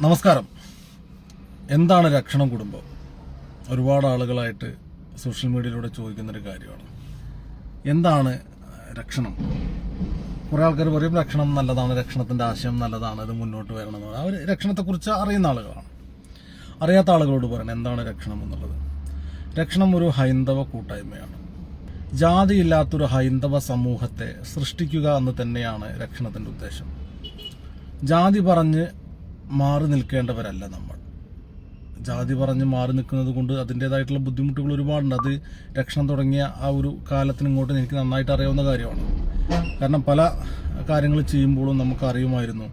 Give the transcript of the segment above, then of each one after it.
നമസ്കാരം. എന്താണ് രക്ഷണം കുടുംബം? ഒരുപാട് ആളുകളായിട്ട് സോഷ്യൽ മീഡിയയിലൂടെ ചോദിക്കുന്നൊരു കാര്യമാണ്. എന്താണ് രക്ഷണം? കുറേ ആൾക്കാർ പറയും രക്ഷണം നല്ലതാണ് രക്ഷണത്തിന്റെ ആശയം നല്ലതാണ് ഇത് മുന്നോട്ട് വരണം എന്ന് അവർ രക്ഷണത്തെക്കുറിച്ച് അറിയുന്ന ആളുകളാണ്. അറിയാത്ത ആളുകളോട് പറയണം എന്താണ് രക്ഷണം എന്നുള്ളത്? രക്ഷണം ഒരു ഹൈന്ദവ കൂട്ടായ്മയാണ്. ജാതിയില്ലാത്തൊരു ഹൈന്ദവ സമൂഹത്തെ സൃഷ്ടിക്കുക എന്ന് തന്നെയാണ് രക്ഷണത്തിന്റെ ഉദ്ദേശം. ജാതി പറഞ്ഞ് മാറി നിൽക്കേണ്ടവരല്ല നമ്മൾ. ജാതി പറഞ്ഞ് മാറി നിൽക്കുന്നത് കൊണ്ട് അതിന്റേതായിട്ടുള്ള ബുദ്ധിമുട്ടുകൾ ഒരുപാടുണ്ട്. അത് രക്ഷണം തുടങ്ങിയ ആ ഒരു കാലത്തിന് ഇങ്ങോട്ട് എനിക്ക് നന്നായിട്ട് അറിയാവുന്ന കാര്യമാണ്. കാരണം പല കാര്യങ്ങൾ ചെയ്യുമ്പോഴും നമുക്കറിയുമായിരുന്നു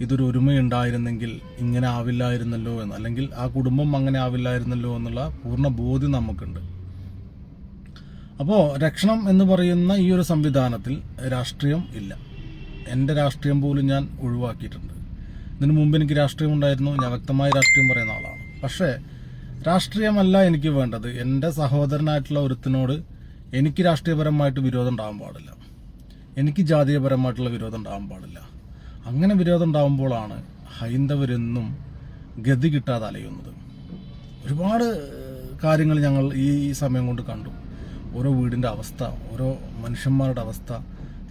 ഇതൊരു ഒരുമയുണ്ടായിരുന്നെങ്കിൽ ഇങ്ങനെ ആവില്ലായിരുന്നല്ലോ എന്ന്. അല്ലെങ്കിൽ ആ കുടുംബം അങ്ങനെ ആവില്ലായിരുന്നല്ലോ എന്നുള്ള പൂർണ ബോധ്യം നമുക്കുണ്ട്. അപ്പോൾ രക്ഷണം എന്ന് പറയുന്ന ഈ ഒരു സംവിധാനത്തിൽ രാഷ്ട്രീയം ഇല്ല. എന്റെ രാഷ്ട്രീയം പോലും ഞാൻ ഒഴിവാക്കിയിട്ടുണ്ട്. ഇതിനു മുമ്പ് എനിക്ക് രാഷ്ട്രീയം ഉണ്ടായിരുന്നു. ഞാൻ വ്യക്തമായ രാഷ്ട്രീയം പറയുന്ന ആളാണ്. പക്ഷേ രാഷ്ട്രീയമല്ല എനിക്ക് വേണ്ടത്. എന്റെ സഹോദരനായിട്ടുള്ള ഒരുത്തിനോട് എനിക്ക് രാഷ്ട്രീയപരമായിട്ട് വിരോധം ഉണ്ടാകാൻ പാടില്ല. എനിക്ക് ജാതീയപരമായിട്ടുള്ള വിരോധം ഉണ്ടാകാൻ പാടില്ല. അങ്ങനെ വിരോധം ഉണ്ടാകുമ്പോഴാണ് ഹൈന്ദവരെന്നും ഗതി കിട്ടാതെ അലയുന്നത്. ഒരുപാട് കാര്യങ്ങൾ ഞങ്ങൾ ഈ സമയം കൊണ്ട് കണ്ടു. ഓരോ വീടിന്റെ അവസ്ഥ ഓരോ മനുഷ്യന്മാരുടെ അവസ്ഥ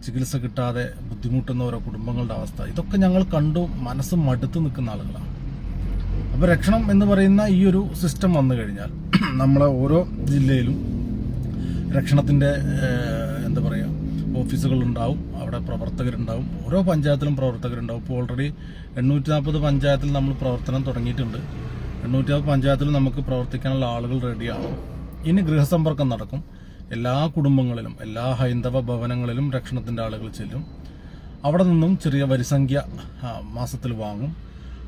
ചികിത്സ കിട്ടാതെ ബുദ്ധിമുട്ടുന്ന ഓരോ കുടുംബങ്ങളുടെ അവസ്ഥ. ഇതൊക്കെ ഞങ്ങൾ കണ്ടു മനസ്സ് മടുത്ത് നിൽക്കുന്ന ആളുകളാണ്. അപ്പോൾ രക്ഷണം എന്ന് പറയുന്ന ഈ ഒരു സിസ്റ്റം വന്നു കഴിഞ്ഞാൽ നമ്മളെ ഓരോ ജില്ലയിലും രക്ഷണത്തിന്റെ എന്താ പറയുക ഓഫീസുകളുണ്ടാവും അവിടെ പ്രവർത്തകരുണ്ടാവും ഓരോ പഞ്ചായത്തിലും പ്രവർത്തകരുണ്ടാവും. ഇപ്പോൾ ഓൾറെഡി എണ്ണൂറ്റി നാൽപ്പത് പഞ്ചായത്തിൽ നമ്മൾ പ്രവർത്തനം തുടങ്ങിയിട്ടുണ്ട്. എണ്ണൂറ്റി നാൽപ്പത് പഞ്ചായത്തിൽ നമുക്ക് പ്രവർത്തിക്കാനുള്ള ആളുകൾ റെഡിയാണ് ഇനി ഗൃഹസമ്പർക്കം നടക്കും. എല്ലാ കുടുംബങ്ങളിലും എല്ലാ ഹൈന്ദവ ഭവനങ്ങളിലും രക്ഷണത്തിന്റെ ആളുകൾ ചെല്ലും. അവിടെ നിന്നും ചെറിയ വരിസംഖ്യ മാസത്തിൽ വാങ്ങും.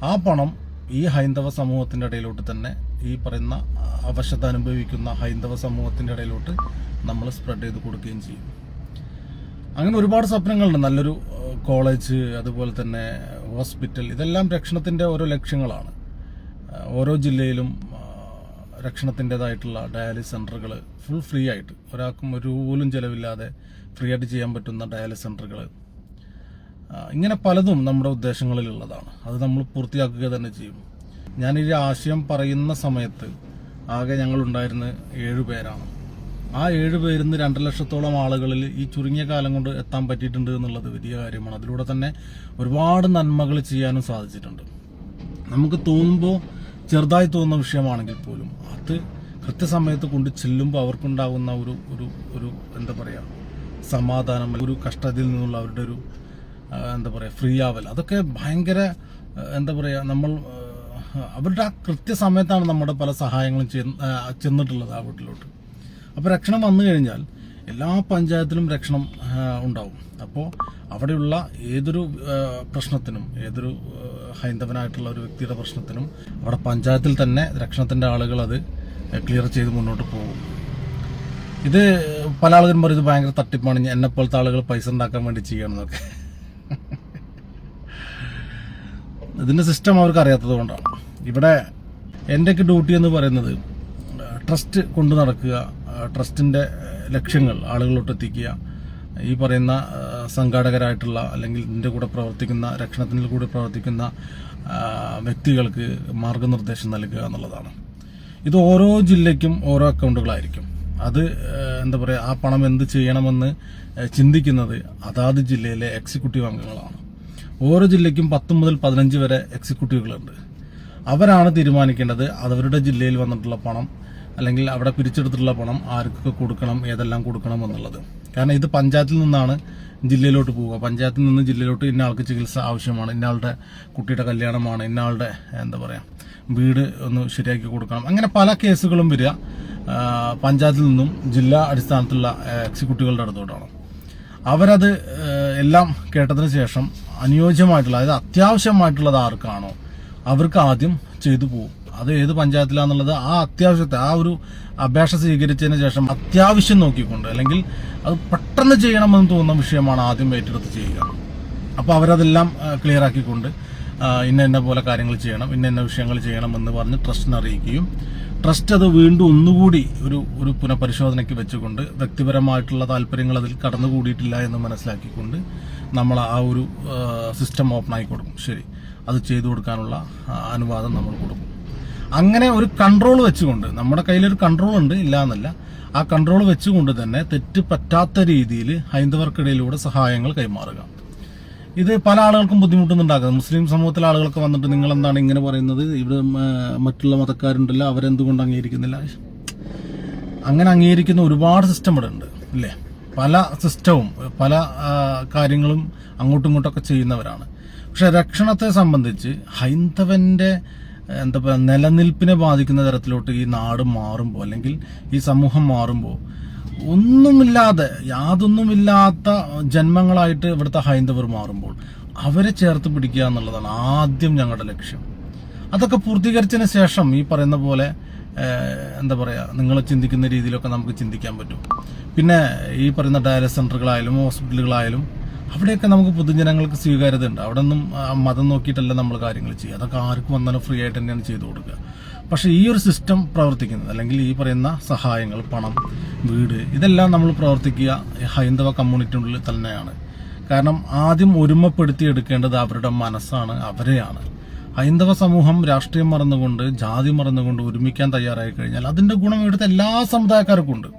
ആ പണം ഈ ഹൈന്ദവ സമൂഹത്തിന്റെ ഇടയിലോട്ട് തന്നെ ഈ പറയുന്ന അവശത അനുഭവിക്കുന്ന ഹൈന്ദവ സമൂഹത്തിന്റെ ഇടയിലോട്ട് നമ്മൾ സ്പ്രെഡ് ചെയ്ത് കൊടുക്കുകയും ചെയ്യും. അങ്ങനെ ഒരുപാട് സ്വപ്നങ്ങളുണ്ട്. നല്ലൊരു കോളേജ് അതുപോലെ തന്നെ ഹോസ്പിറ്റൽ ഇതെല്ലാം രക്ഷണത്തിന്റെ ഓരോ ലക്ഷ്യങ്ങളാണ്. ഓരോ ജില്ലയിലും രക്ഷണത്തിന്റെതായിട്ടുള്ള ഡയാലിസ് സെന്ററുകൾ ഫുൾ ഫ്രീ ആയിട്ട്. ഒരാൾക്കും ഒരു പോലും ചിലവില്ലാതെ ഫ്രീ ആയിട്ട് ചെയ്യാൻ പറ്റുന്ന ഡയാലിസ് സെന്ററുകൾ. ഇങ്ങനെ പലതും നമ്മുടെ ഉദ്ദേശങ്ങളിലുള്ളതാണ്. അത് നമ്മൾ പൂർത്തിയാക്കുക തന്നെ ചെയ്യും. ഞാൻ ഈ ആശയം പറയുന്ന സമയത്ത് ആകെ ഞങ്ങളുണ്ടായിരുന്ന ഏഴു പേരാണ്. ആ ഏഴ് പേരിൽ നിന്ന് രണ്ട് ലക്ഷത്തോളം ആളുകളിൽ ഈ ചുരുങ്ങിയ കാലം കൊണ്ട് എത്താൻ പറ്റിയിട്ടുണ്ട് എന്നുള്ളത് വലിയ കാര്യമാണ്. അതിലൂടെ തന്നെ ഒരുപാട് നന്മകൾ ചെയ്യാനും സാധിച്ചിട്ടുണ്ട്. നമുക്ക് തോന്നുമ്പോൾ ചെറുതായി തോന്നുന്ന വിഷയമാണെങ്കിൽ പോലും അത് കൃത്യസമയത്ത് കൊണ്ട് ചെല്ലുമ്പോൾ അവർക്കുണ്ടാകുന്ന ഒരു ഒരു ഒരു എന്താ പറയുക സമാധാനം ഒരു കഷ്ടത്തിൽ നിന്നുള്ള അവരുടെ ഒരു എന്താ പറയുക ഫ്രീ ആവൽ അതൊക്കെ ഭയങ്കര എന്താ പറയുക നമ്മൾ അവരുടെ ആ കൃത്യസമയത്താണ് നമ്മുടെ പല സഹായങ്ങളും ചെന്നിട്ടുള്ളത് ആ വീട്ടിലോട്ട്. അപ്പോൾ രക്ഷണം വന്നു കഴിഞ്ഞാൽ എല്ലാ പഞ്ചായത്തിലും രക്ഷണം ഉണ്ടാവും. അപ്പോൾ അവിടെയുള്ള ഏതൊരു പ്രശ്നത്തിനും ഏതൊരു ഹൈന്ദവനായിട്ടുള്ള ഒരു വ്യക്തിയുടെ പ്രശ്നത്തിനും അവിടെ പഞ്ചായത്തിൽ തന്നെ രക്ഷണത്തിന്റെ ആളുകൾ അത് ക്ലിയർ ചെയ്ത് മുന്നോട്ട് പോകും. ഇത് പല ആളുകളും പറയും ഇത് ഭയങ്കര തട്ടിപ്പാണ്. എന്നെ പോലത്തെ ആളുകൾ പൈസ ഉണ്ടാക്കാൻ വേണ്ടി ചെയ്യണമെന്നൊക്കെ ഇതിന്റെ സിസ്റ്റം അവർക്ക് അറിയാത്തത് കൊണ്ടാണ്. ഇവിടെ എന്റെയൊക്കെ ഡ്യൂട്ടി എന്ന് പറയുന്നത് ട്രസ്റ്റ് കൊണ്ടു നടക്കുക ട്രസ്റ്റിന്റെ ലക്ഷ്യങ്ങൾ ആളുകളിലോട്ട് എത്തിക്കുക ഈ പറയുന്ന സംഘാടകരായിട്ടുള്ള അല്ലെങ്കിൽ ഇതിന്റെ കൂടെ പ്രവർത്തിക്കുന്ന രക്ഷണത്തിന്റെ കൂടെ പ്രവർത്തിക്കുന്ന വ്യക്തികൾക്ക് മാർഗനിർദ്ദേശം നൽകുക എന്നുള്ളതാണ്. ഇത് ഓരോ ജില്ലയ്ക്കും ഓരോ അക്കൗണ്ടുകളായിരിക്കും. അത് എന്താ പറയുക ആ പണം എന്ത് ചെയ്യണമെന്ന് ചിന്തിക്കുന്നത് അതാത് ജില്ലയിലെ എക്സിക്യൂട്ടീവ് അംഗങ്ങളാണ്. ഓരോ ജില്ലയ്ക്കും പത്ത് മുതൽ പതിനഞ്ച് വരെ എക്സിക്യൂട്ടീവുകളുണ്ട് അവരാണ് തീരുമാനിക്കേണ്ടത് അവരുടെ ജില്ലയിൽ വന്നിട്ടുള്ള പണം അല്ലെങ്കിൽ അവിടെ പിരിച്ചെടുത്തിട്ടുള്ള പണം ആർക്കൊക്കെ കൊടുക്കണം ഏതെല്ലാം കൊടുക്കണം എന്നുള്ളത്. കാരണം ഇത് പഞ്ചായത്തിൽ നിന്നാണ് ജില്ലയിലോട്ട് പോവുക. പഞ്ചായത്തിൽ നിന്ന് ജില്ലയിലോട്ട് ഇന്ന ആൾക്ക് ചികിത്സ ആവശ്യമാണ്. ഇന്ന ആളുടെ കുട്ടിയുടെ കല്യാണമാണ്. ഇന്ന ആളുടെ എന്താ പറയുക വീട് ഒന്ന് ശരിയാക്കി കൊടുക്കണം. അങ്ങനെ പല കേസുകളും വരിക. പഞ്ചായത്തിൽ നിന്നും ജില്ലാ അടിസ്ഥാനത്തിലുള്ള എക്സിക്യൂട്ടീവുകളുടെ അടുത്തോട്ടാണ്. അവരത് എല്ലാം കേട്ടതിന് ശേഷം അനുയോജ്യമായിട്ടുള്ള അതായത് അത്യാവശ്യമായിട്ടുള്ളത് ആർക്കാണോ അവർക്ക് ആദ്യം ചെയ്തു പോകും അത് ഏത് പഞ്ചായത്തിലാന്നുള്ളത് ആ അത്യാവശ്യത്തെ ആ ഒരു അപേക്ഷ സ്വീകരിച്ചതിന് ശേഷം അത്യാവശ്യം നോക്കിക്കൊണ്ട് അല്ലെങ്കിൽ അത് പെട്ടെന്ന് ചെയ്യണമെന്ന് തോന്നുന്ന വിഷയമാണ് ആദ്യം ഏറ്റെടുത്ത് ചെയ്യുക. അപ്പോൾ അവരതെല്ലാം ക്ലിയർ ആക്കിക്കൊണ്ട് ഇന്ന ഇന്ന പോലെ കാര്യങ്ങൾ ചെയ്യണം ഇന്ന ഇന്ന വിഷയങ്ങൾ ചെയ്യണം എന്ന് പറഞ്ഞ് ട്രസ്റ്റിനെ അറിയിക്കുകയും ട്രസ്റ്റ് അത് വീണ്ടും ഒന്നുകൂടി ഒരു ഒരു പുനഃപരിശോധനയ്ക്ക് വെച്ചുകൊണ്ട് വ്യക്തിപരമായിട്ടുള്ള താല്പര്യങ്ങൾ അതിൽ കടന്നുകൂടിയിട്ടില്ല എന്ന് മനസ്സിലാക്കിക്കൊണ്ട് നമ്മൾ ആ ഒരു സിസ്റ്റം ഓപ്പൺ ആയി കൊടുക്കും. ശരി. അത് ചെയ്തു കൊടുക്കാനുള്ള അനുവാദം നമ്മൾ കൊടുക്കും. അങ്ങനെ ഒരു കൺട്രോൾ വെച്ചുകൊണ്ട് നമ്മുടെ കയ്യിലൊരു കൺട്രോൾ ഉണ്ട് ഇല്ല എന്നല്ല ആ കൺട്രോൾ വെച്ചുകൊണ്ട് തന്നെ തെറ്റ് പറ്റാത്ത രീതിയിൽ ഹൈന്ദവർക്കിടയിലൂടെ സഹായങ്ങൾ കൈമാറുക. ഇത് പല ആളുകൾക്കും ബുദ്ധിമുട്ടുന്നുണ്ടാകുക മുസ്ലിം സമൂഹത്തിലെ ആളുകളൊക്കെ വന്നിട്ട് നിങ്ങൾ എന്താണ് ഇങ്ങനെ പറയുന്നത്? ഇവിടെ മറ്റുള്ള മതക്കാരുണ്ടല്ലോ അവരെന്തുകൊണ്ട് അംഗീകരിക്കുന്നില്ല? അങ്ങനെ അംഗീകരിക്കുന്ന ഒരുപാട് സിസ്റ്റം ഇവിടെ ഉണ്ട് അല്ലേ? പല സിസ്റ്റവും പല കാര്യങ്ങളും അങ്ങോട്ടും ഇങ്ങോട്ടൊക്കെ ചെയ്യുന്നവരാണ്. പക്ഷെ രക്ഷണത്തെ സംബന്ധിച്ച് ഹൈന്ദവന്റെ എന്താ പറയുക നിലനിൽപ്പിനെ ബാധിക്കുന്ന തരത്തിലോട്ട് ഈ നാട് മാറുമ്പോൾ അല്ലെങ്കിൽ ഈ സമൂഹം മാറുമ്പോൾ ഒന്നുമില്ലാതെ യാതൊന്നുമില്ലാത്ത ജന്മങ്ങളായിട്ട് ഇവിടുത്തെ ഹൈന്ദവർ മാറുമ്പോൾ അവരെ ചേർത്ത് പിടിക്കുക എന്നുള്ളതാണ് ആദ്യം ഞങ്ങളുടെ ലക്ഷ്യം. അതൊക്കെ പൂർത്തീകരിച്ചതിന് ശേഷം ഈ പറയുന്ന പോലെ എന്താ പറയുക നിങ്ങൾ ചിന്തിക്കുന്ന രീതിയിലൊക്കെ നമുക്ക് ചിന്തിക്കാൻ പറ്റും. പിന്നെ ഈ പറയുന്ന ഡയാലിസ് സെന്ററുകളായാലും ഹോസ്പിറ്റലുകളായാലും അവിടെയൊക്കെ നമുക്ക് പൊതുജനങ്ങൾക്ക് സ്വീകാര്യത ഉണ്ട് അവിടെ നിന്നും മതം നോക്കിയിട്ടല്ല നമ്മൾ കാര്യങ്ങൾ ചെയ്യുക. അതൊക്കെ ആർക്കും വന്നാലും ഫ്രീ ആയിട്ട് തന്നെയാണ് ചെയ്തു കൊടുക്കുക. പക്ഷേ ഈ ഒരു സിസ്റ്റം പ്രവർത്തിക്കുന്നത് അല്ലെങ്കിൽ ഈ പറയുന്ന സഹായങ്ങൾ പണം വീട് ഇതെല്ലാം നമ്മൾ പ്രവർത്തിക്കുക ഹൈന്ദവ കമ്മ്യൂണിറ്റിനുള്ളിൽ തന്നെയാണ്. കാരണം ആദ്യം ഒരുമപ്പെടുത്തി എടുക്കേണ്ടത് അവരുടെ മനസ്സാണ് അവരെയാണ്. ഹൈന്ദവ സമൂഹം രാഷ്ട്രീയം മറന്നുകൊണ്ട് ജാതി മറന്നുകൊണ്ട് ഒരുമിക്കാൻ തയ്യാറായി കഴിഞ്ഞാൽ അതിന്റെ ഗുണം ഇവിടുത്തെ എല്ലാ സമുദായക്കാർക്കും ഉണ്ട്.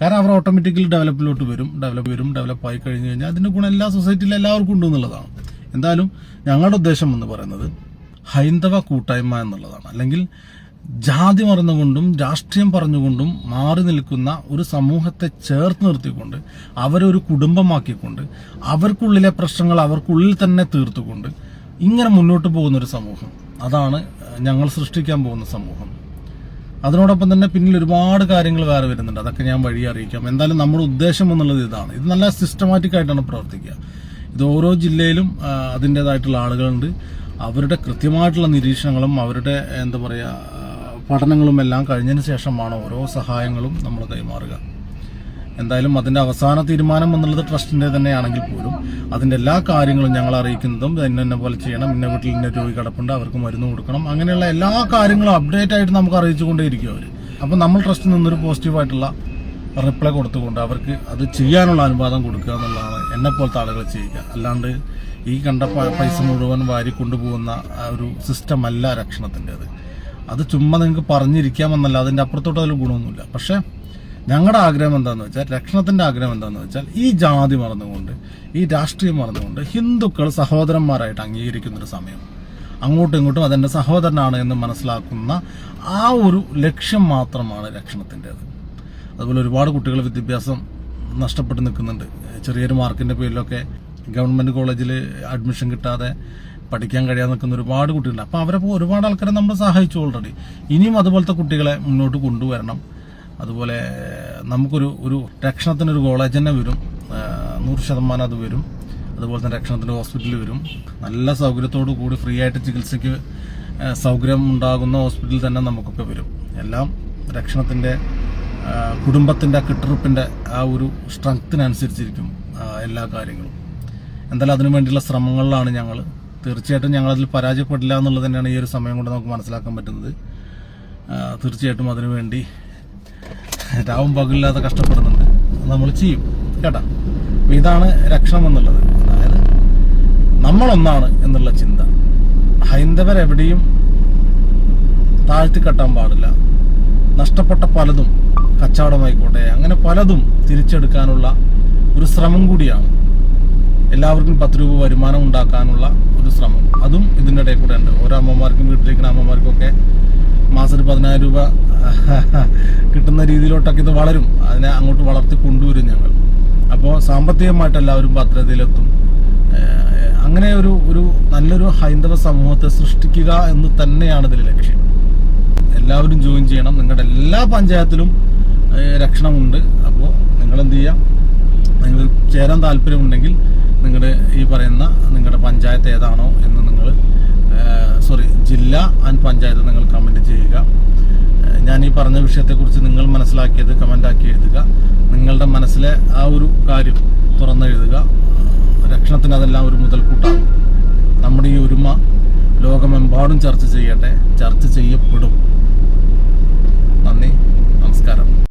കാരണം അവർ ഓട്ടോമാറ്റിക്കലി ഡെവലപ്പിലോട്ട് വരും ഡെവലപ്പ് വരും ഡെവലപ്പ് ആയി കഴിഞ്ഞു കഴിഞ്ഞാൽ അതിന്റെ ഗുണം എല്ലാ സൊസൈറ്റിയിലും എല്ലാവർക്കും ഉണ്ട് എന്നുള്ളതാണ്. എന്തായാലും ഞങ്ങളുടെ ഉദ്ദേശം എന്ന് പറയുന്നത് ഹൈന്ദവ കൂട്ടായ്മ എന്നുള്ളതാണ്. അല്ലെങ്കിൽ ജാതി മറന്നുകൊണ്ടും രാഷ്ട്രീയം പറഞ്ഞുകൊണ്ടും മാറി നിൽക്കുന്ന ഒരു സമൂഹത്തെ ചേർത്ത് നിർത്തിക്കൊണ്ട് അവരൊരു കുടുംബമാക്കിക്കൊണ്ട് അവർക്കുള്ളിലെ പ്രശ്നങ്ങൾ അവർക്കുള്ളിൽ തന്നെ തീർത്തുകൊണ്ട് ഇങ്ങനെ മുന്നോട്ട് പോകുന്ന ഒരു സമൂഹം. അതാണ് ഞങ്ങൾ സൃഷ്ടിക്കാൻ പോകുന്ന സമൂഹം. അതിനോടൊപ്പം തന്നെ പിന്നിൽ ഒരുപാട് കാര്യങ്ങൾ വേറെ വരുന്നുണ്ട്. അതൊക്കെ ഞാൻ വഴി അറിയിക്കാം. എന്തായാലും നമ്മുടെ ഉദ്ദേശം എന്നുള്ളത് ഇതാണ്. ഇത് നല്ല സിസ്റ്റമാറ്റിക് ആയിട്ടാണ് പ്രവർത്തിക്കുക. ഇത് ഓരോ ജില്ലയിലും അതിന്റെതായിട്ടുള്ള ആളുകളുണ്ട്. അവരുടെ കൃത്യമായിട്ടുള്ള നിരീക്ഷണങ്ങളും അവരുടെ എന്താ പറയുക പഠനങ്ങളും എല്ലാം കഴിഞ്ഞതിന് ശേഷമാണ് ഓരോ സഹായങ്ങളും നമ്മൾ കൈമാറുക. എന്തായാലും അതിന്റെ അവസാന തീരുമാനം എന്നുള്ളത് ട്രസ്റ്റിന്റെ തന്നെയാണെങ്കിൽ പോലും അതിന്റെ എല്ലാ കാര്യങ്ങളും ഞങ്ങൾ അറിയിക്കുന്നതും ഇന്ന പോലെ ചെയ്യണം ഇന്ന വീട്ടിൽ ഇന്ന രോഗി കിടപ്പുണ്ട് അവർക്ക് മരുന്ന് കൊടുക്കണം അങ്ങനെയുള്ള എല്ലാ കാര്യങ്ങളും അപ്ഡേറ്റ് ആയിട്ട് നമുക്ക് അറിയിച്ചുകൊണ്ടേയിരിക്കും അവർ അപ്പം നമ്മൾ ട്രസ്റ്റിൽ നിന്നൊരു പോസിറ്റീവായിട്ടുള്ള റിപ്ലൈ കൊടുത്തുകൊണ്ട് അവർക്ക് അത് ചെയ്യാനുള്ള അനുവാദം കൊടുക്കുക എന്നുള്ളതാണ് എന്നെ പോലത്തെ ആളുകൾ ചെയ്യുക. അല്ലാണ്ട് ഈ കണ്ട പൈസ മുഴുവൻ വാരി കൊണ്ടുപോകുന്ന ഒരു സിസ്റ്റം അല്ല രക്ഷണത്തിന്റെത്. അത് ചുമ്മാ നിങ്ങൾക്ക് പറഞ്ഞിരിക്കാമെന്നല്ല അതിന്റെ അപ്പുറത്തോട്ട് അതിൽ ഗുണമൊന്നുമില്ല. പക്ഷേ ഞങ്ങളുടെ ആഗ്രഹം എന്താണെന്ന് വെച്ചാൽ രക്ഷണത്തിന്റെ ആഗ്രഹം എന്താണെന്ന് വെച്ചാൽ ഈ ജാതി മറന്നുകൊണ്ട് ഈ രാഷ്ട്രീയം മറന്നുകൊണ്ട് ഹിന്ദുക്കൾ സഹോദരന്മാരായിട്ട് അംഗീകരിക്കുന്ന ഒരു സമയം. അങ്ങോട്ടും ഇങ്ങോട്ടും അതെന്റെ സഹോദരനാണ് എന്ന് മനസ്സിലാക്കുന്ന ആ ഒരു ലക്ഷ്യം മാത്രമാണ് രക്ഷണത്തിന്റെത്. അതുപോലെ ഒരുപാട് കുട്ടികൾ വിദ്യാഭ്യാസം നഷ്ടപ്പെട്ട് നിൽക്കുന്നുണ്ട്. ചെറിയൊരു മാർക്കിന്റെ പേരിലൊക്കെ ഗവൺമെന്റ് കോളേജിൽ അഡ്മിഷൻ കിട്ടാതെ പഠിക്കാൻ കഴിയാതെ നിൽക്കുന്ന ഒരുപാട് കുട്ടികളുണ്ട്. അപ്പോൾ അവരെ ഒരുപാട് ആൾക്കാരെ നമ്മൾ സഹായിച്ചു ഓൾറെഡി ഇനിയും അതുപോലത്തെ കുട്ടികളെ മുന്നോട്ട് കൊണ്ടുവരണം. അതുപോലെ നമുക്കൊരു ഒരു രക്ഷണത്തിനൊരു കോളേജ് തന്നെ വരും. നൂറ് ശതമാനം അത് വരും. അതുപോലെ തന്നെ രക്ഷണത്തിന്റെ ഹോസ്പിറ്റലിൽ വരും. നല്ല സൗകര്യത്തോടു കൂടി ഫ്രീ ആയിട്ട് ചികിത്സയ്ക്ക് സൗകര്യം ഉണ്ടാകുന്ന ഹോസ്പിറ്റലിൽ തന്നെ നമുക്കൊക്കെ വരും. എല്ലാം രക്ഷണത്തിന്റെ ആ, കുടുംബത്തിന്റെ കെട്ടുറപ്പിന്റെ ആ ഒരു സ്ട്രെങ്ത്തിനനുസരിച്ചിരിക്കും എല്ലാ കാര്യങ്ങളും. എന്തായാലും അതിനു വേണ്ടിയുള്ള ശ്രമങ്ങളിലാണ് ഞങ്ങൾ തീർച്ചയായിട്ടും ഞങ്ങളതിൽ പരാജയപ്പെടില്ല എന്നുള്ളത് തന്നെയാണ് ഈ ഒരു സമയം കൊണ്ട് നമുക്ക് മനസ്സിലാക്കാൻ പറ്റുന്നത്. തീർച്ചയായിട്ടും അതിനുവേണ്ടി രാവും പകലില്ലാതെ കഷ്ടപ്പെടുന്നുണ്ട്. നമ്മൾ ചെയ്യും. കേട്ടാ? ഇതാണ് രക്ഷണം എന്നുള്ളത്. അതായത് നമ്മളൊന്നാണ് എന്നുള്ള ചിന്ത. ഹൈന്ദവർ എവിടെയും താഴ്ത്തിക്കെട്ടാൻ പാടില്ല. നഷ്ടപ്പെട്ട പലതും കച്ചവടമായിക്കോട്ടെ അങ്ങനെ പലതും തിരിച്ചെടുക്കാനുള്ള ഒരു ശ്രമം കൂടിയാണ്. എല്ലാവർക്കും പത്ത് രൂപ വരുമാനം ഉണ്ടാക്കാനുള്ള ഒരു ശ്രമം. അതും ഇതിന്റെ ഇടയിൽ കൂടെ ഉണ്ട്. ഓരോ അമ്മമാർക്കും വീട്ടിലിരിക്കുന്ന അമ്മമാർക്കൊക്കെ മാസത്തിൽ പതിനായിരം രൂപ കിട്ടുന്ന രീതിയിലോട്ടൊക്കെ ഇത് വളരും. അതിനെ അങ്ങോട്ട് വളർത്തി കൊണ്ടുവരും ഞങ്ങൾ. അപ്പോൾ സാമ്പത്തികമായിട്ട് എല്ലാവരും ഭദ്രതയിലെത്തും. അങ്ങനെ ഒരു ഒരു നല്ലൊരു ഹൈന്ദവ സമൂഹത്തെ സൃഷ്ടിക്കുക എന്ന് തന്നെയാണ് ഇതിൽ ലക്ഷ്യം. എല്ലാവരും ജോയിൻ ചെയ്യണം. നിങ്ങളുടെ എല്ലാ പഞ്ചായത്തിലും രക്ഷണമുണ്ട്. അപ്പോൾ നിങ്ങൾ എന്ത് ചെയ്യാം? നിങ്ങൾ ചേരാൻ താല്പര്യമുണ്ടെങ്കിൽ നിങ്ങളുടെ ഈ പറയുന്ന നിങ്ങളുടെ പഞ്ചായത്ത് ഏതാണോ എന്ന് നിങ്ങൾ സോറി ജില്ല ആൻഡ് പഞ്ചായത്ത് നിങ്ങൾ കമന്റ് ചെയ്യുക. ഞാൻ ഈ പറഞ്ഞ വിഷയത്തെക്കുറിച്ച് നിങ്ങൾ മനസ്സിലാക്കിയത് കമന്റാക്കി എഴുതുക. നിങ്ങളുടെ മനസ്സിലെ ആ ഒരു കാര്യം തുറന്നെഴുതുക. രക്ഷണത്തിന് അതെല്ലാം ഒരു മുതൽക്കൂട്ടാണ്. നമ്മുടെ ഈ ഒരുമ ലോകമെമ്പാടും ചർച്ച ചെയ്യട്ടെ. ചർച്ച ചെയ്യപ്പെടും.